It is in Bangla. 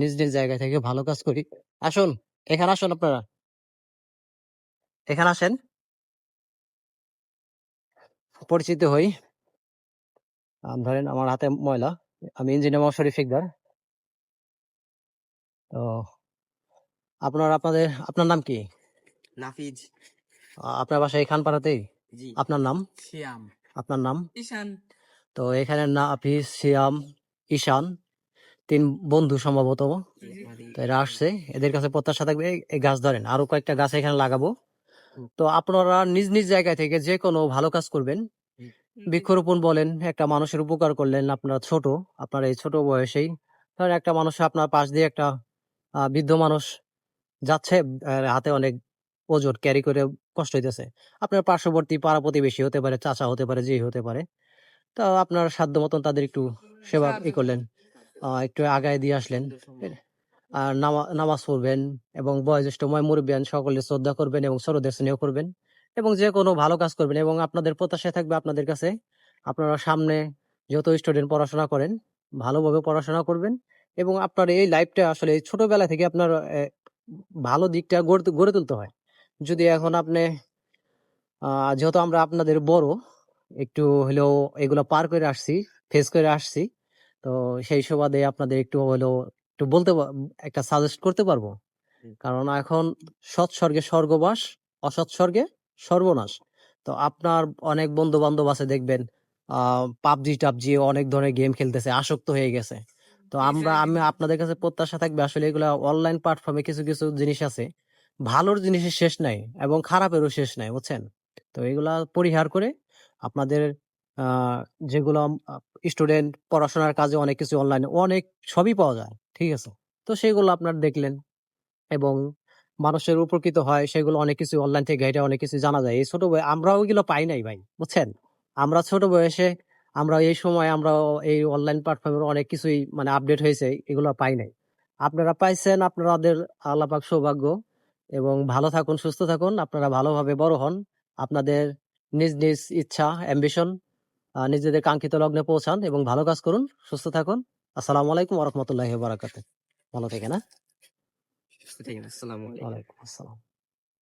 নিজ নিজ জায়গা থেকে ভালো কাজ করি। আসুন এখানে আসুন আপনারা। এখানে আসেন। পরিচিত হই। ধরেন আমার হাতে ময়লা। আমি ইঞ্জিনিয়ার মোহাম্মদ শরীফ ইকদার তো আপনার আপনাদের আপনার নাম কি? নাফিজ। আপনার বাসায় খানপাড়াতেই? জি। আপনার নাম? শিয়াম। আপনার নাম? ঈশান। তো এখানে নাফিজ শিয়াম ঈশান। তিন বন্ধু সম্ভবত। তো এরা আসছে এদের কাছে প্রত্যাশা থাকবে এই- গাছ ধরেন আরও কয়েকটা গাছ এখানে লাগাবো। তো আপনারা নিজ নিজ জায়গা থেকে যে কোনো ভালো কাজ করবেন। বৃক্ষরোপণ বলেন একটা মানুষের উপকার করলেন আপনারা ছোট আপনার এই ছোট বয়সেই। ধরেন একটা মানুষ আপনার পাশ দিয়ে একটা বৃদ্ধ মানুষ যাচ্ছে হাতে অনেক ওজন ক্যারি করে কষ্ট হইতেছে। আপনার পার্শ্ববর্তী পাড়া প্রতিবেশী হতে পারে চাচা হতে পারে যেই হতে পারে। তো আপনার সাধ্য মতন তাদের একটু সেবা ই করলেন। একটু আগায় দিয়ে আসলেন আর নামা- নামাজ পড়বেন এবং বয়োজ্যেষ্ঠ ময় মুরব্বিয়ান সকলে শ্রদ্ধা করবেন এবং ছোটদের স্নেহ করবেন এবং যে কোনো ভালো কাজ করবেন এবং আপনাদের প্রত্যাশা থাকবে আপনাদের কাছে। আপনারা সামনে যত স্টুডেন্ট পড়াশোনা করেন ভালোভাবে পড়াশোনা করবেন এবং আপনার এই লাইফটা আসলে ছোটবেলা থেকে আপনার ভালো দিকটা গড়ে গড়ে তুলতে হয়। যদি এখন আপনি আহ, যেহেতু আমরা আপনাদের বড় একটু হলেও এগুলো পার করে আসছি ফেস করে আসছি তো সেই সুবাদে আপনাদের একটু হলেও একটু বলতে একটা সাজেস্ট করতে পারব? কারণ এখন সৎ স্বর্গে স্বর্গবাস অসৎ স্বর্গে সর্বনাশ। তো আপনার অনেক বন্ধু বান্ধব আছে দেখবেন পাবজি টাবজি অনেক ধরনের গেম খেলতেছে আসক্ত হয়ে গেছে। তো আমরা আমি আপনাদের কাছে প্রত্যাশা থাকবে আসলে এগুলা অনলাইন প্ল্যাটফর্মে কিছু কিছু জিনিস আছে ভালোর জিনিসের শেষ নাই এবং খারাপেরও শেষ নাই বুঝছেন? তো এগুলা পরিহার করে আপনাদের যেগুলো স্টুডেন্ট পড়াশোনার কাজে অনেক কিছু অনলাইনে অনেক সবই পাওয়া যায়, ঠিক আছে? তো সেগুলো আপনার দেখলেন এবং মানুষের উপকৃত হয়, সেগুলো অনেক কিছু অনলাইন থেকে ঘেটে অনেক কিছু জানা যায়। এই ছোট বয়সে আমরা ওইগুলো পাই নাই ভাই, বুঝছেন? আমরা ছোট বয়সে আমরা এই সময় আমরা এই অনলাইন প্ল্যাটফর্মের অনেক কিছুই মানে আপডেট হয়েছে, এগুলো পাই নাই। আপনারা পাইছেন আপনাদের আল্লাপাক সৌভাগ্য এবং ভালো থাকুন, সুস্থ থাকুন, আপনারা ভালোভাবে বড় হন। আপনাদের নিজ নিজ ইচ্ছা অ্যাম্বিশন নিজেদের কাঙ্ক্ষিত লগ্নে পৌঁছান এবং ভালো কাজ করুন সুস্থ থাকুন। আসসালামু আলাইকুম ওরহমতুল্লাহি বারাকাতে ভালো থেকে না ঠিক আছে আসসালামু আলাইকুম। আসসালাম।